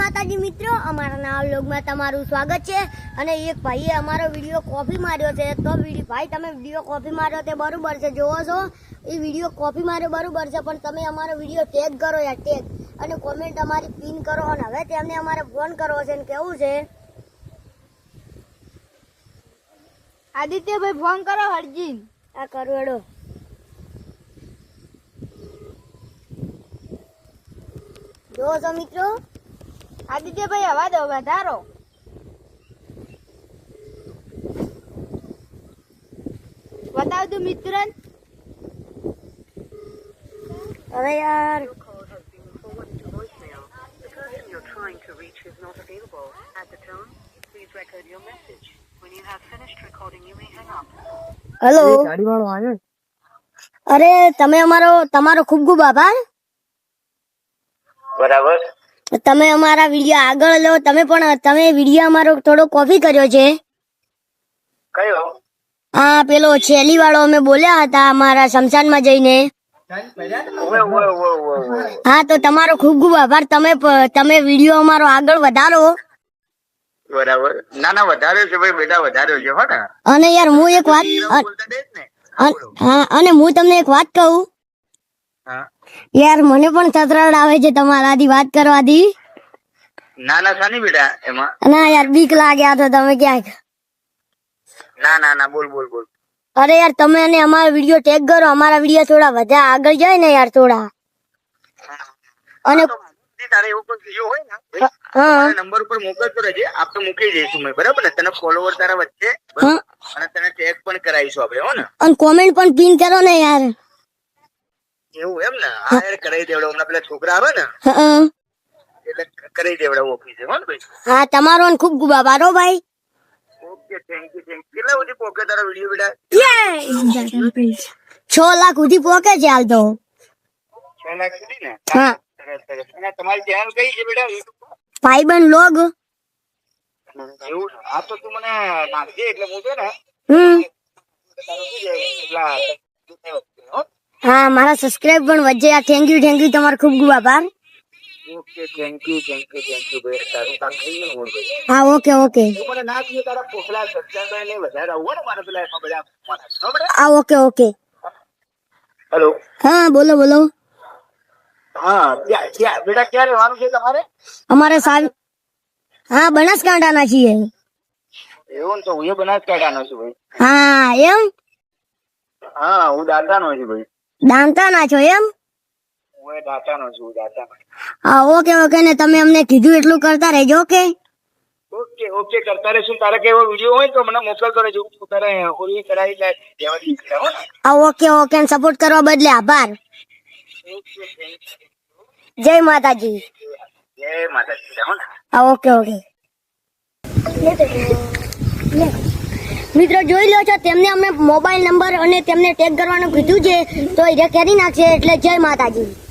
માતાજી મિત્રો અમારા નવા વ્લોગમાં તમારું સ્વાગત છે. અને એક ભાઈએ અમારો વીડિયો કોપી માર્યો છે. તો ભાઈ તમે વીડિયો કોપી માર્યો તે બરાબર છે જોવો છો? એ વીડિયો કોપી માર્યો બરાબર છે પણ તમે અમારો વીડિયો ટેગ કરો યાર ટેગ અને કોમેન્ટ અમારી પિન કરો અને હવે તેમને અમારે ફોન કરવો છે ને કેવું છે? આદિત્યભાઈ ફોન કરો હરજીન. આ કરું હેડો. જોવો છો મિત્રો? આદિત્યભાઈ હવા દો વધારો બતાવ તું મિત્ર હવે યાર. હેલો અરે તમે અમારો તમારો ખૂબ ખૂબ આભાર બરાબર તમે અમારા વીડિયો આગળ લો તમે પણ તમે વીડિયો અમારો થોડો કોપી કર્યો છે. કયો? હા પેલો છેલી વાળો અમે બોલ્યા હતા અમારા શમશાનમાં જઈને. હા તો તમારો ખૂબ ખૂબ આભાર. તમે તમે વીડિયો અમારો આગળ વધારો. બરાબર. ના ના વધારે છે ભાઈ બેટા વધારે છે હો અને યાર હું એક વાત હા અને હું તમને એક વાત કહું. યાર મને પણ તતરાડ આવે છે તમારાથી વાત કરવાથી. ના ના સાની બેટા એમાં. ના યાર બીક લાગ્યા તો તમે ક્યાંક ના ના ના બોલ બોલ બોલ. અરે યાર તમે અને અમારા વીડિયો ટેગ કરો અમારા વીડિયો થોડા વધારે આગળ જાય ને યાર થોડા. અને તારે એવું કોઈ થયું હોય ને હા નંબર ઉપર મોકલતો રહેજે આપણે મૂકી દઈશું મેં બરાબર ને? તને ફોલોવર તારા વચ્ચે અને તને ટેગ પણ કરાવીશું આપણે હો ને? અને કોમેન્ટ પણ પિન કરો ને યાર. એવું એમ ને? હા યાર કરાવી દેવડો હમણાં પેલા છોકરા આવે ને હા એટલે કરાવી દેવડા ઓફિસે હો ને ભાઈ? હા તમારો અને ખૂબ ખૂબ આભાર હો ભાઈ. Okay thank you thank you કેટલા સુધી પોકે તારા વીડિયો બેટા? છ લાખ સુધી પહોંચે છે હાલ તો. છ લાખ સુધી ને? હા. સરસ, સરસ. અને તમારી ચેનલ કઈ છે બેટા? YouTube પર? ભાઈબંધ લોગ એવું છે? હા તો તું મને નાખજે એટલે હું છે ને હમ. તારું શું છે, પેલા હો? હા મારા સબસ્ક્રાઇબ પણ વધે આ થેન્ક યુ થેન્ક યુ તમારો ખૂબ ખૂબ આભાર. Okay thank you thank you thank you ભાઈ. તારું કામ થઈ ગયું ભાઈ હા ઓકે ઓકે. મને ના કીધું તારા પોખલા સબસ્ક્રાઇબર ને વધારે આવો ને મારા પેલા એમાં બધા. હા ઓકે ઓકે. હેલો હા બોલો બોલો. હા બેટા ક્યારે રહેવાનું છે તમારે? અમારે સાહેબ હા બનાસકાંઠાના છીએ. એવું તો હું બનાસકાંઠાનો છું ભાઈ. હા એમ? હા હું દાતાનો છું ભાઈ. દાંતાના છો એમ? હું એ દાતાનો છું દાતાનો. હા ઓકે ઓકે ને તમે અમને કીધું એટલું કરતા રહેજો ઓકે? ઓકે ઓકે કરતા રહેશું. તારે કે એવો વીડિયો હોય તો મને મોકલતો રહેજો હું તારે ઓલી કરાવી લે દેવાની ઈચ્છા હોય ને. હા ઓકે ઓકે સપોર્ટ કરવા બદલે આભાર. Okay thank you. જય માતાજી. જય માતાજી હો ને. હા ઓકે ઓકે. મિત્રો જોઈ લો છો, તેમને અમે મોબાઈલ નંબર અને તેમને ટેગ કરવાનું કીધું છે, તો એ કરી નાખશે, એટલે જય માતાજી.